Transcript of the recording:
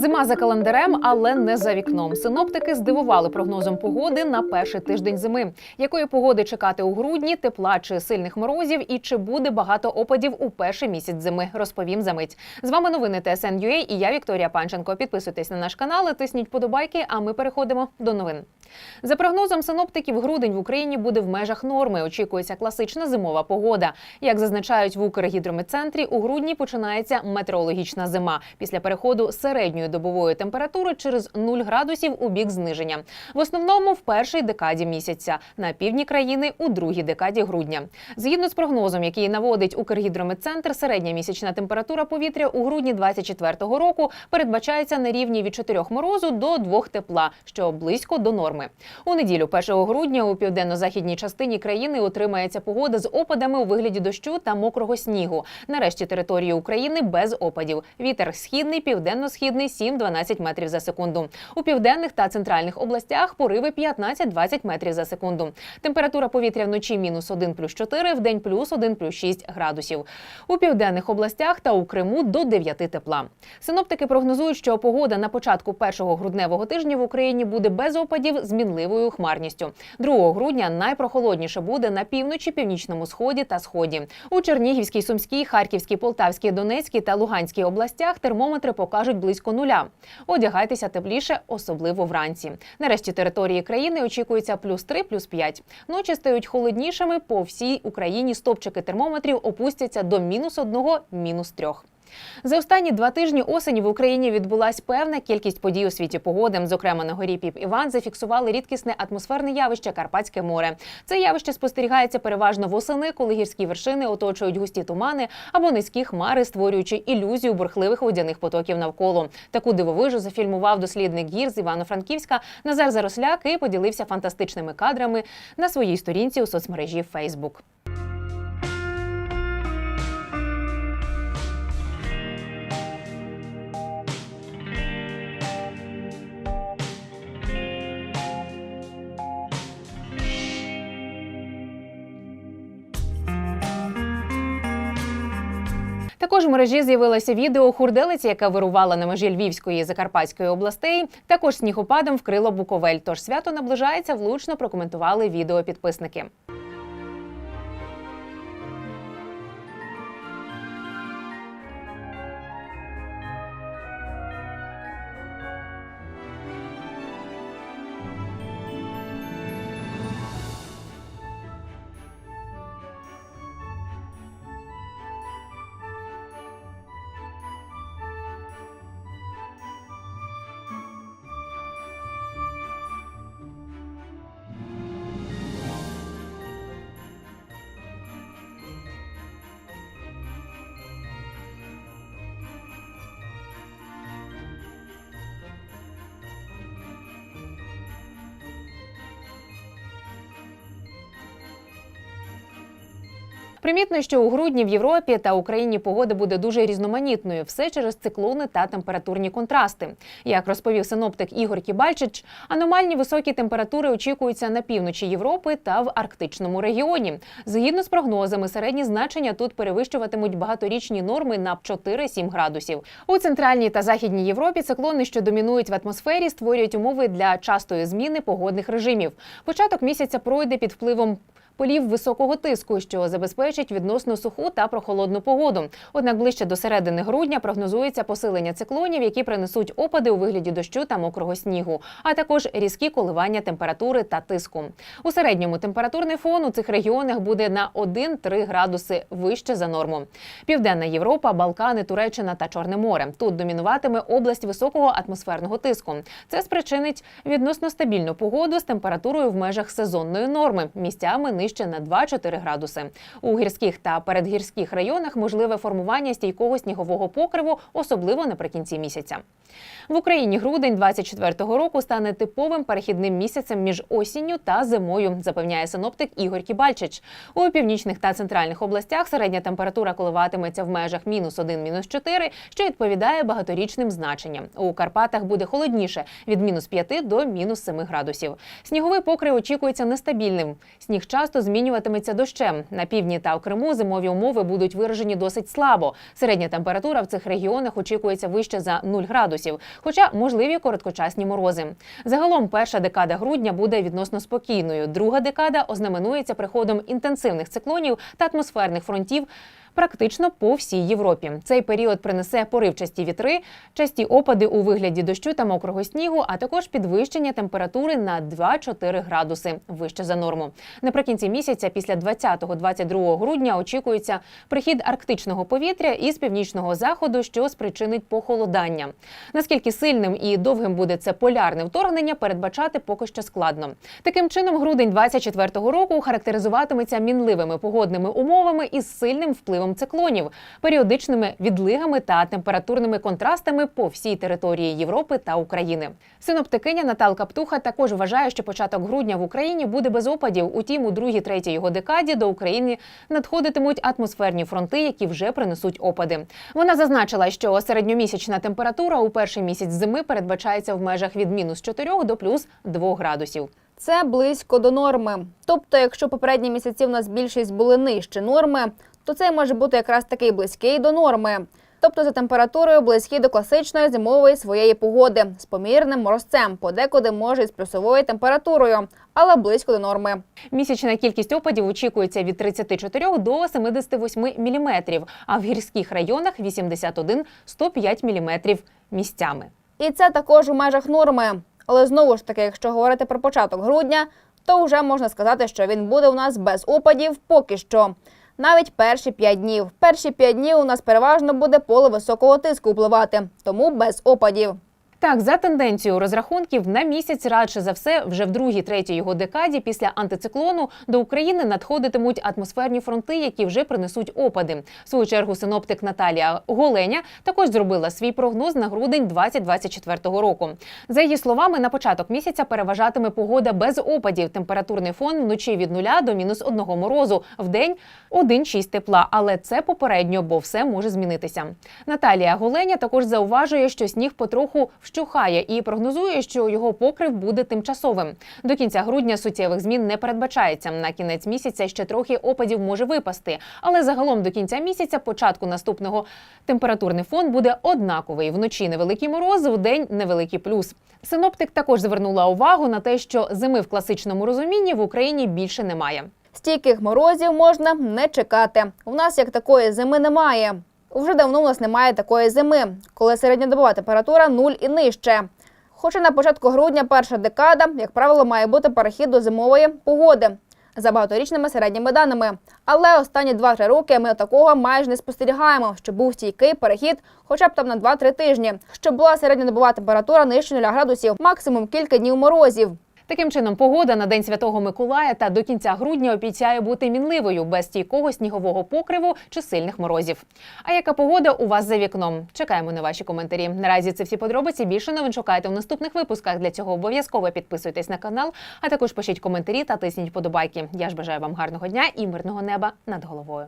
Зима за календарем, але не за вікном. Синоптики здивували прогнозом погоди на перший тиждень зими. Якої погоди чекати у грудні, тепла чи сильних морозів, і чи буде багато опадів у перший місяць зими? Розповім за мить. З вами новини ТСН.UA і я Вікторія Панченко. Підписуйтесь на наш канал, тисніть подобайки. А ми переходимо до новин. За прогнозом синоптиків, грудень в Україні буде в межах норми. Очікується класична зимова погода. Як зазначають в Укргідрометцентрі, у грудні починається метеорологічна зима після переходу середньої добової температури через 0 градусів у бік зниження. В основному в першій декаді місяця, на півдні країни у другій декаді грудня. Згідно з прогнозом, який наводить Укргідрометцентр, середня місячна температура повітря у грудні 24-го року передбачається на рівні від 4 морозу до 2 тепла, що близько до норми. У неділю, 1 грудня, у південно-західній частині країни утримається погода з опадами у вигляді дощу та мокрого снігу. Нарешті території України без опадів. Вітер східний, південно-східний 7-12 метрів за секунду. У південних та центральних областях пориви 15-20 метрів за секунду. Температура повітря вночі мінус 1 плюс 4, в день плюс 1 плюс 6 градусів. У південних областях та у Криму до 9 тепла. Синоптики прогнозують, що погода на початку першого грудневого тижня в Україні буде без опадів з мінливою хмарністю. 2 грудня найпрохолодніше буде на півночі, північному сході та сході. У Чернігівській, Сумській, Харківській, Полтавській, Донецькій та Луганській областях термометри покажуть близько нуля. Одягайтеся тепліше, особливо вранці. Нарешті території країни очікується плюс 3, плюс 5. Ночі стають холоднішими. По всій Україні стопчики термометрів опустяться до мінус 1, мінус 3. За останні два тижні осені в Україні відбулась певна кількість подій у світі погоди. Зокрема, на горі Піп Іван зафіксували рідкісне атмосферне явище Карпатське море. Це явище спостерігається переважно восени, коли гірські вершини оточують густі тумани або низькі хмари, створюючи ілюзію бурхливих водяних потоків навколо. Таку дивовижу зафільмував дослідник гір з Івано-Франківська Назар Заросляк і поділився фантастичними кадрами на своїй сторінці у соцмережі Facebook. Також в мережі з'явилося відео хурделиці, яка вирувала на межі Львівської і Закарпатської областей. Також снігопадом вкрило Буковель. Тож свято наближається, влучно прокоментували відео підписники. Примітно, що у грудні в Європі та Україні погода буде дуже різноманітною, все через циклони та температурні контрасти. Як розповів синоптик Ігор Кібальчич, аномальні високі температури очікуються на півночі Європи та в арктичному регіоні. Згідно з прогнозами, середні значення тут перевищуватимуть багаторічні норми на 4-7 градусів. У центральній та західній Європі циклони, що домінують в атмосфері, створюють умови для частої зміни погодних режимів. Початок місяця пройде під впливом полів високого тиску, що забезпечить відносно суху та прохолодну погоду. Однак ближче до середини грудня прогнозується посилення циклонів, які принесуть опади у вигляді дощу та мокрого снігу, а також різкі коливання температури та тиску. У середньому температурний фон у цих регіонах буде на 1-3 градуси вище за норму. Південна Європа, Балкани, Туреччина та Чорне море. Тут домінуватиме область високого атмосферного тиску. Це спричинить відносно стабільну погоду з температурою в межах сезонної норми, місцями нижче на 2-4 градуси. У гірських та передгірських районах можливе формування стійкого снігового покриву, особливо наприкінці місяця. В Україні грудень 24-го року стане типовим перехідним місяцем між осінню та зимою, запевняє синоптик Ігор Кібальчич. У північних та центральних областях середня температура коливатиметься в межах мінус 1, мінус 4, що відповідає багаторічним значенням. У Карпатах буде холодніше від мінус 5 до мінус 7 градусів. Сніговий покрив очікується нестабільним. Сніг часто часто змінюватиметься дощем. На півдні та в Криму зимові умови будуть виражені досить слабо. Середня температура в цих регіонах очікується вище за 0 градусів, хоча можливі короткочасні морози. Загалом перша декада грудня буде відносно спокійною. Друга декада ознаменується приходом інтенсивних циклонів та атмосферних фронтів. Практично по всій Європі цей період принесе поривчасті вітри, часті опади у вигляді дощу та мокрого снігу, а також підвищення температури на 2-4 градуси вище за норму. Наприкінці місяця, після 20-22 грудня, очікується прихід арктичного повітря із північного заходу, що спричинить похолодання. Наскільки сильним і довгим буде це полярне вторгнення, передбачати поки що складно. Таким чином, грудень 24-го року характеризуватиметься мінливими погодними умовами із сильним впливом циклонів, періодичними відлигами та температурними контрастами по всій території Європи та України. Синоптикиня Наталка Птуха також вважає, що початок грудня в Україні буде без опадів. Утім, у другій третій його декаді до України надходитимуть атмосферні фронти, які вже принесуть опади. Вона зазначила, що середньомісячна температура у перший місяць зими передбачається в межах від мінус 4 до плюс 2 градусів. Це близько до норми. Тобто, якщо попередні місяці в нас більшість були нижче норми, то цей може бути якраз такий близький до норми. Тобто за температурою близький до класичної зимової своєї погоди з помірним морозцем, подекуди може і з плюсовою температурою, але близько до норми. Місячна кількість опадів очікується від 34 до 78 міліметрів, а в гірських районах 81-105 міліметрів місцями. І це також у межах норми. Але знову ж таки, якщо говорити про початок грудня, то вже можна сказати, що він буде у нас без опадів поки що. Навіть перші п'ять днів. Перші п'ять днів у нас переважно буде поле високого тиску впливати, тому без опадів. Так, за тенденцією розрахунків на місяць радше за все, вже в другій третій його декаді після антициклону до України надходитимуть атмосферні фронти, які вже принесуть опади. В свою чергу синоптик Наталія Голеня також зробила свій прогноз на грудень 2024 року. За її словами, на початок місяця переважатиме погода без опадів. Температурний фон вночі від нуля до мінус одного морозу, в день 1,6 тепла. Але це попередньо, бо все може змінитися. Наталія Голеня також зауважує, що сніг потроху вщухає і прогнозує, що його покрив буде тимчасовим. До кінця грудня суттєвих змін не передбачається. На кінець місяця ще трохи опадів може випасти, але загалом до кінця місяця, початку наступного, температурний фон буде однаковий. Вночі невеликий мороз, в день невеликий плюс. Синоптик також звернула увагу на те, що зими в класичному розумінні в Україні більше немає. Стійких морозів можна не чекати. У нас як такої зими немає. Вже давно у нас немає такої зими, коли середньодобова температура 0 і нижче. Хоча на початку грудня перша декада, як правило, має бути перехід до зимової погоди за багаторічними середніми даними. Але останні 2-3 роки ми такого майже не спостерігаємо, щоб був стійкий перехід хоча б там на 2-3 тижні, щоб була середньодобова температура нижче 0 градусів, максимум кілька днів морозів. Таким чином, погода на день святого Миколая та до кінця грудня обіцяє бути мінливою без стійкого снігового покриву чи сильних морозів. А яка погода у вас за вікном? Чекаємо на ваші коментарі. Наразі це всі подробиці. Більше новин шукайте в наступних випусках. Для цього обов'язково підписуйтесь на канал, а також пишіть коментарі та тисніть подобайки. Я ж бажаю вам гарного дня і мирного неба над головою.